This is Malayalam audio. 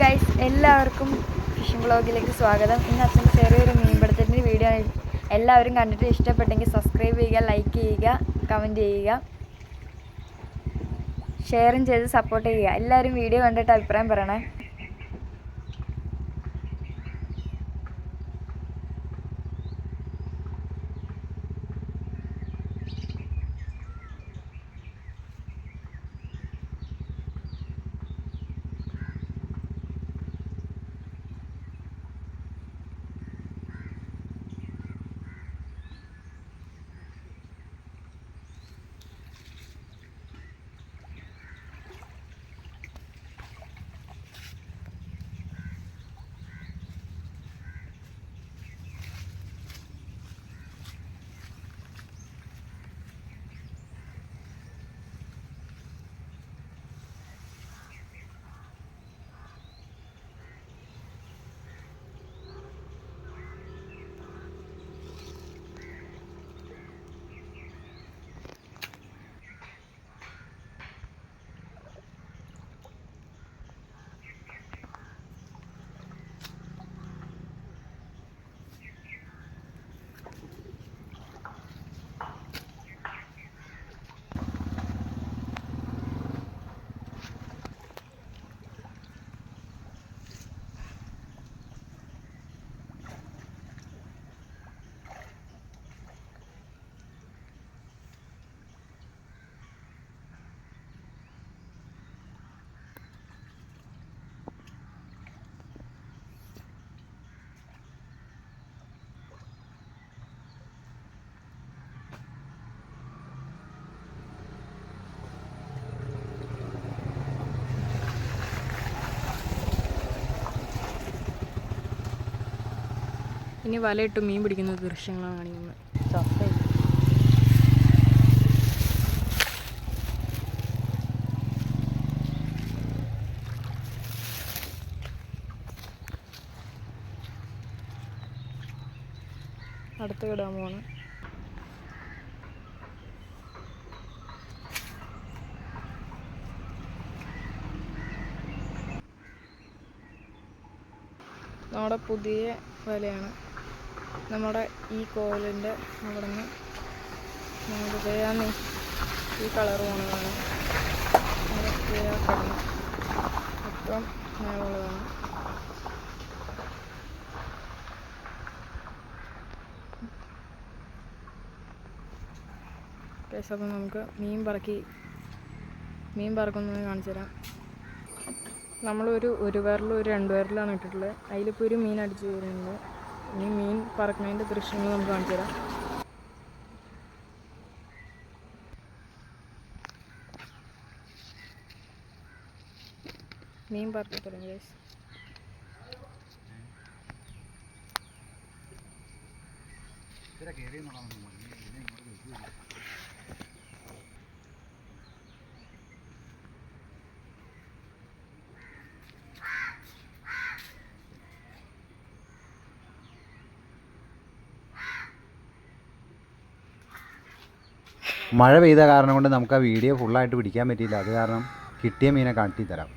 ഗൈസ് എല്ലാവർക്കും ഫിഷിംഗ് ബ്ലോഗിലേക്ക് സ്വാഗതം. ഇന്ന് അച്ഛന്റെ ചെറിയൊരു മീൻപിടുത്തത്തിന്റെ വീഡിയോ എല്ലാവരും കണ്ടിട്ട് ഇഷ്ടപ്പെട്ടെങ്കിൽ സബ്സ്ക്രൈബ് ചെയ്യുക ലൈക്ക് ചെയ്യുക കമന്റ് ചെയ്യുക. ഷെയറും ചെയ്ത് സപ്പോർട്ട് ചെയ്യുക. എല്ലാവരും വീഡിയോ കണ്ടിട്ട് അഭിപ്രായം പറയണേ. ഇനി വലയിട്ട് മീൻ പിടിക്കുന്ന ദൃശ്യങ്ങളാണ് കാണിക്കുന്നത്. അടുത്ത പോണ. നമ്മുടെ പുതിയ വലയാണ്. നമ്മുടെ ഈ കോലിന്റെ അവിടെ നിന്ന് ഈ കളർ പോണതാണ് കിടന്ന് മൊത്തം മേളുള്ളതാണ് അപ്പം നമുക്ക് മീൻ പറക്കി മീൻ പറക്കുന്നത് കാണിച്ചു തരാം. നമ്മളൊരു ഒരു പേരിലും ഒരു രണ്ട് പേരിലാണ് ഇട്ടിട്ടുള്ളത്. അതിലിപ്പോൾ ഒരു മീൻ അടിച്ചു വരുന്നുണ്ട്. ഇനി മീൻ പറക്കുന്നതിന്റെ ദൃശ്യങ്ങൾ നമുക്ക് കാണിച്ചു തരാം. മീൻ പറക്കി തുടങ്ങി guys. മഴ പെയ്ത കാരണം കൊണ്ട് നമുക്ക് ആ വീഡിയോ ഫുള്ളായിട്ട് പിടിക്കാൻ പറ്റിയില്ല. അത് കാരണം കിട്ടിയ മീനെ കാട്ടി തരാം